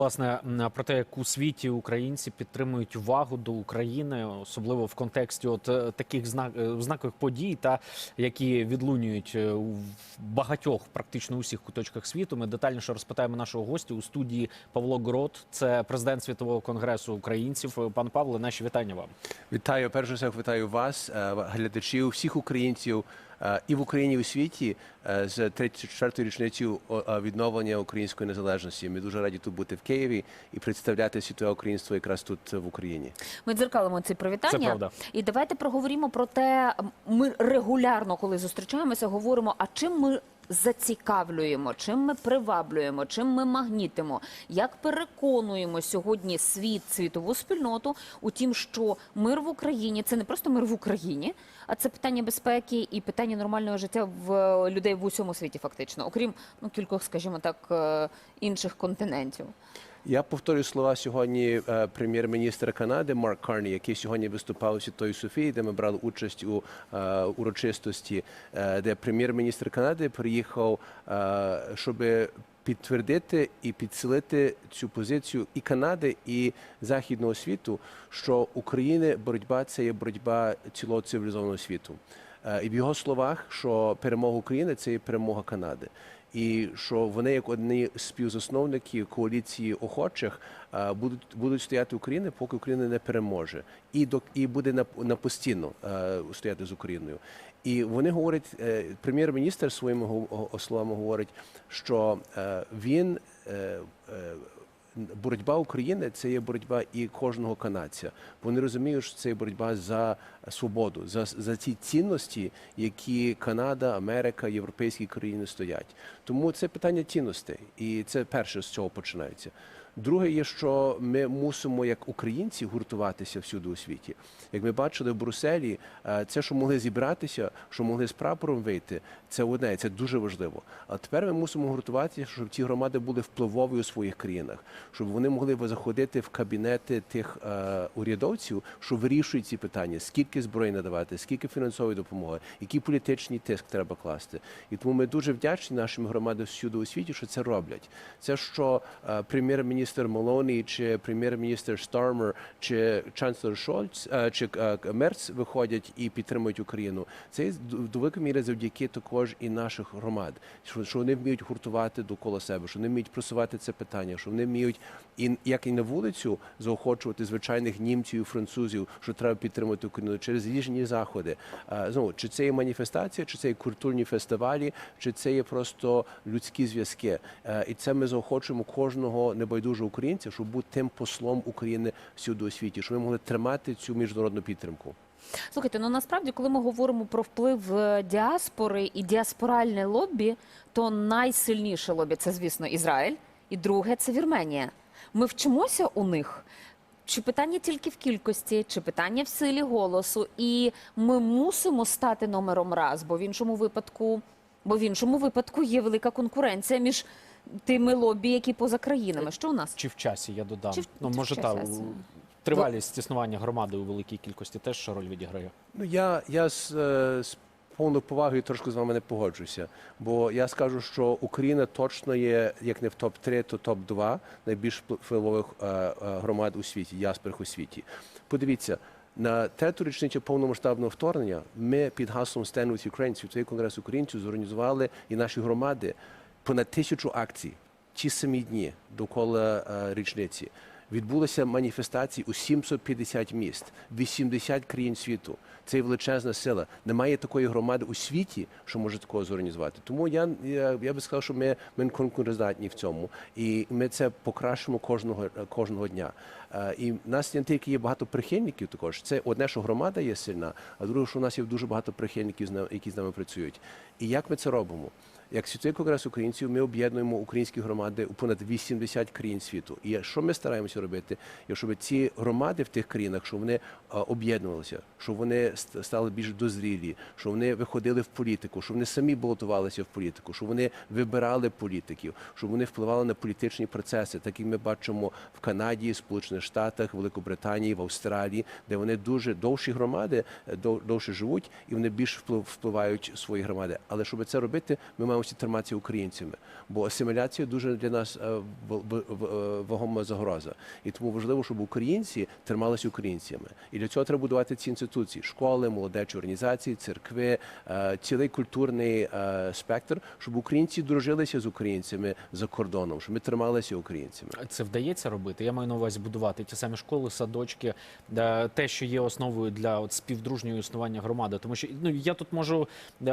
Власне про те, як у світі українці підтримують увагу до України, особливо в контексті от е, таких знак е, знакових подій, та які відлунюють е, у багатьох, практично усіх куточках світу. Ми детальніше розпитаємо нашого гостя у студії Павло Грот, це президент світового конгресу українців. Пан Павло, наші вітання вам. Вітаю, перш за все, вітаю вас, глядачів, всіх українців і в Україні, і у світі е, з 34-ї річницею е, відновлення української незалежності. Ми дуже раді тут бути в Києві і представляти світове українство якраз тут в Україні. Ми дзеркалимо ці привітання. Це правда. І давайте проговоримо про те. Ми регулярно, коли зустрічаємося, говоримо, а чим ми зацікавлюємо, чим ми приваблюємо, чим ми магнітимо, як переконуємо сьогодні світ, світову спільноту у тім, що мир в Україні це не просто мир в Україні, а це питання безпеки і питання нормального життя в е, людей в усьому світі, фактично, окрім ну кількох, скажімо так, е, інших континентів. Я повторюю слова сьогодні е, прем'єр-міністра Канади Марк Карні, який сьогодні виступав у Святої Софії, де ми брали участь у е, урочистості, е, де прем'єр-міністр Канади приїхав, щоб підтвердити і підсилити цю позицію і Канади, і західного світу, що України боротьба це є боротьба цілого цивілізованого світу. І в його словах, що перемога України це є перемога Канади. І що вони, як одні з співзасновників коаліції охочих, е, будуть будуть стояти України, поки Україна не переможе, і до і буде на, на постійно е, стояти з Україною. І вони говорять, е, прем'єр-міністр своїми словами говорить, що він боротьба України це є боротьба і кожного канадця. Вони розуміють, що це є боротьба за свободу, за, за ці цінності, які Канада, Америка, європейські країни стоять. Тому це питання цінностей, і це перше з цього починається. Друге є, що ми мусимо як українці гуртуватися всюди у світі. Як ми бачили в Брюсселі, е, це, що могли зібратися, що могли з прапором вийти, це одне, це дуже важливо. А тепер ми мусимо гуртуватися, щоб ці громади були впливові у своїх країнах, щоб вони могли заходити в кабінети тих е, урядовців, що вирішують ці питання, скільки зброї надавати, скільки фінансової допомоги, який політичний тиск треба класти. І тому ми дуже вдячні нашим громадам всюди у світі, що це роблять. Це що е, прем'єр-міністр Молоні, чи прем'єр-міністр Стармер, чи канцлер Шольц, е, чи е, Мерц виходять і підтримують Україну. Це до великої міри завдяки також і наших громад, що, вони вміють гуртувати довкола себе, що вони вміють просувати це питання, що вони вміють і як і на вулицю заохочувати звичайних німців, і французів, що треба підтримати Україну через різні заходи. Е, Знову чи це є маніфестація, чи це є культурні фестивалі, чи це є просто людські зв'язки. І це ми заохочуємо кожного небайдужого українця, щоб бути тим послом України всюди у світі, щоб ми могли тримати цю міжнародну підтримку. Слухайте, ну насправді, коли ми говоримо про вплив е, діаспори і діаспоральне лобі, то найсильніше лобі це, звісно, Ізраїль, і друге це Вірменія. Ми вчимося у них. Чи питання тільки в кількості, чи питання в силі голосу, і ми мусимо стати номером раз, бо в іншому випадку, бо в іншому випадку є велика конкуренція між тими лобі, які поза країнами. Що у нас? Чи в часі я додам? Чи в- ну чи в може часі? та у- тривалість існування громади у великій кількості теж роль відіграє. Ну я, я з, е, з повною повагою трошки з вами не погоджуся, бо я скажу, що Україна точно є як не в топ 3 то топ 2 найбільш впливових е, е, громад у світі, діаспорих у світі. Подивіться. На трету річницю повномасштабного вторгнення ми під гаслом Stand with Ukraine, Світовий конгрес українців, зорганізували і наші громади понад тисячу акцій ті самі дні довкола е, річниці. Відбулися маніфестації у 750 міст, 80 країн світу. Це величезна сила. Немає такої громади у світі, що може такого зорганізувати. Тому я, я, я би сказав, що ми, ми конкурентоздатні в цьому, і ми це покращимо кожного кожного дня. Е, І в нас не тільки є багато прихильників, також це одне, що громада є сильна, а друге, що у нас є дуже багато прихильників, які з нами працюють. І як ми це робимо? Як Світовий конгрес українців, ми об'єднуємо українські громади у понад 80 країн світу. І що ми стараємося робити? Щоб ці громади в тих країнах, щоб вони об'єднувалися, щоб вони стали більш дозрілі, щоб вони виходили в політику, щоб вони самі балотувалися в політику, щоб вони вибирали політиків, щоб вони впливали на політичні процеси, так як ми бачимо в Канаді, Сполучених Штатах, Великобританії, в Австралії, де вони дуже довші громади, е, довше живуть, і вони більш вплив- впливають в свої громади. Але щоб це робити, ми маємо намагаємося триматися українцями, бо асиміляція дуже для нас е, е, вагома загроза. І тому важливо, щоб українці трималися українцями. І для цього треба будувати ці інституції: школи, молодечі організації, церкви, е, цілий культурний спектр, щоб українці дружилися з українцями за кордоном, щоб ми трималися українцями. Це вдається робити. Я маю на увазі будувати ті самі школи, садочки, те, що є основою для от співдружнього існування громади. Тому що ну я тут можу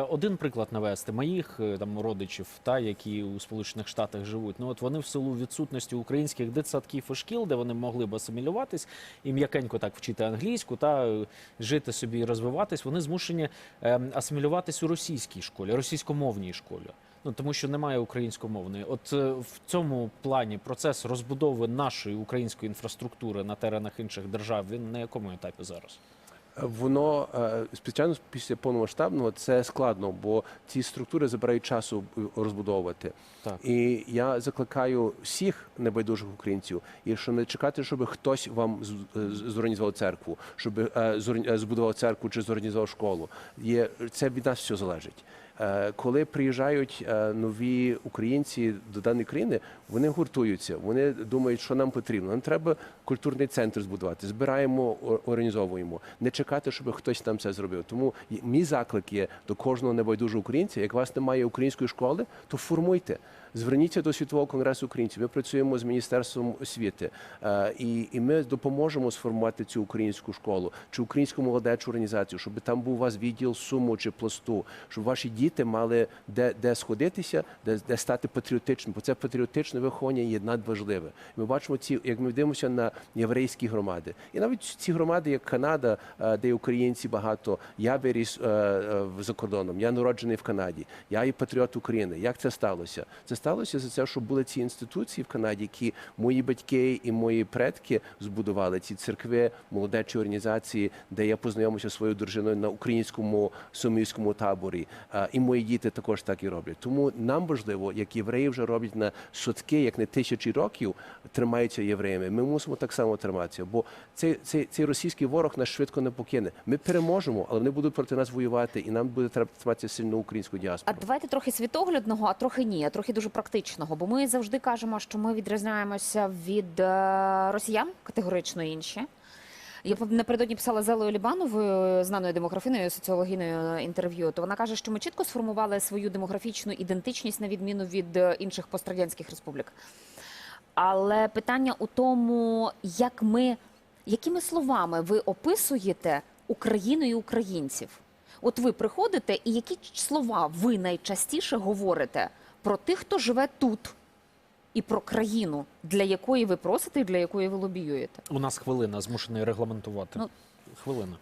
один приклад навести моїх е, родичів, та які у Сполучених Штатах живуть. Ну от вони в силу відсутності українських дитсадків і шкіл, де вони могли б асимілюватись і м'якенько так вчити англійську та е, жити собі і розвиватись. Вони змушені е, асимілюватись у російській школі, російськомовній школі. Ну тому що немає українськомовної. От е, в цьому плані процес розбудови нашої української інфраструктури на теренах інших держав він на якому етапі зараз? Воно е, спеціально після повномасштабного це складно, бо ці структури забирають часу е, розбудовувати. Так. І я закликаю всіх небайдужих українців, якщо не чекати, щоб хтось вам е, зорганізував церкву, щоб збудував церкву чи зорганізував школу. Є це від нас все залежить. Е, Коли приїжджають е, нові українці до даної країни, вони гуртуються, вони думають, що нам потрібно. Нам треба культурний центр збудувати. Збираємо, організовуємо. Не чекати, щоб хтось там це зробив. Тому мій заклик є до кожного небайдужого українця. Як вас немає української школи, то формуйте. Зверніться до світового конгресу українців. Ми працюємо з міністерством освіти, е, і, і ми допоможемо сформувати цю українську школу чи українську молодечу організацію, щоб там був у вас відділ суму чи пласту, щоб ваші діти мали де, де сходитися, де, де стати патріотичним. Бо це патріотичне виховання є надважливе. Ми бачимо ці, як ми дивимося на єврейські громади, і навіть ці громади, як Канада, е, де українці багато. Я виріс е, за кордоном, я народжений в Канаді. Я є патріот України. Як це сталося? Це сталося за це, що були ці інституції в Канаді, які мої батьки і мої предки збудували ці церкви, молодечі організації, де я познайомився зі своєю дружиною на українському сумівському таборі. І мої діти також так і роблять. Тому нам важливо, як євреї вже роблять на сотки, як не тисячі років, тримаються євреями. Ми мусимо так само триматися, бо цей, цей, цей російський ворог нас швидко не покине. Ми переможемо, але вони будуть проти нас воювати, і нам буде треба триматися сильну українську А діаспору. давайте трохи світоглядного, а трохи ні, а трохи дуже практичного. Бо ми завжди кажемо, що ми відрізняємося від е, росіян категорично інші. Я напередодні писала з Елою Лібановою, знаною демографиною, соціологіною інтерв'ю. То вона каже, що ми чітко сформували свою демографічну ідентичність на відміну від е, інших пострадянських республік. Але питання у тому, як ми, якими словами ви описуєте Україну і українців? От ви приходите, і які слова ви найчастіше говорите про тих, хто живе тут, і про країну, для якої ви просите і для якої ви лобіюєте? У нас хвилина змушений регламентувати. Ну, Хвилина.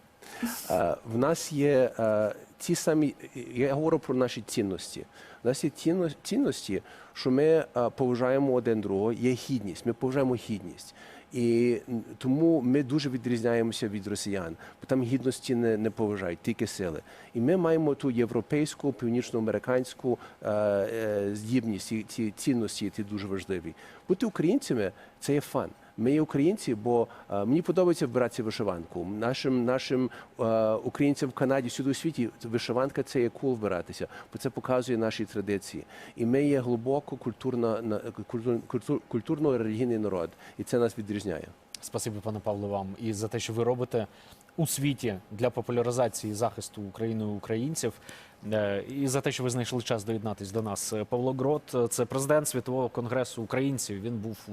Е, В нас є е, ті самі, я говорю про наші цінності. У нас є цінно- цінності, що ми е, поважаємо один другого, є гідність, ми поважаємо гідність. І тому ми дуже відрізняємося від росіян, бо там гідності не, не поважають, тільки сили. І ми маємо ту європейську, північноамериканську е, е, здібність, ці, ці цінності, ті дуже важливі. Бути українцями це є фан. Ми є українці, бо е, мені подобається вбиратися вишиванку. Нашим нашим е, українцям в Канаді, всюди у світі вишиванка це є кул вбиратися, бо це показує наші традиції. І ми є глибоко культурно, на- культур, культур, культурно-релігійний народ, і це нас відрізняє. Спасибі, пане Павло, вам і за те, що ви робите у світі для популяризації захисту України українців. Е, І за те, що ви знайшли час доєднатись до нас. Павло Грот, це президент Світового конгресу українців. Він був у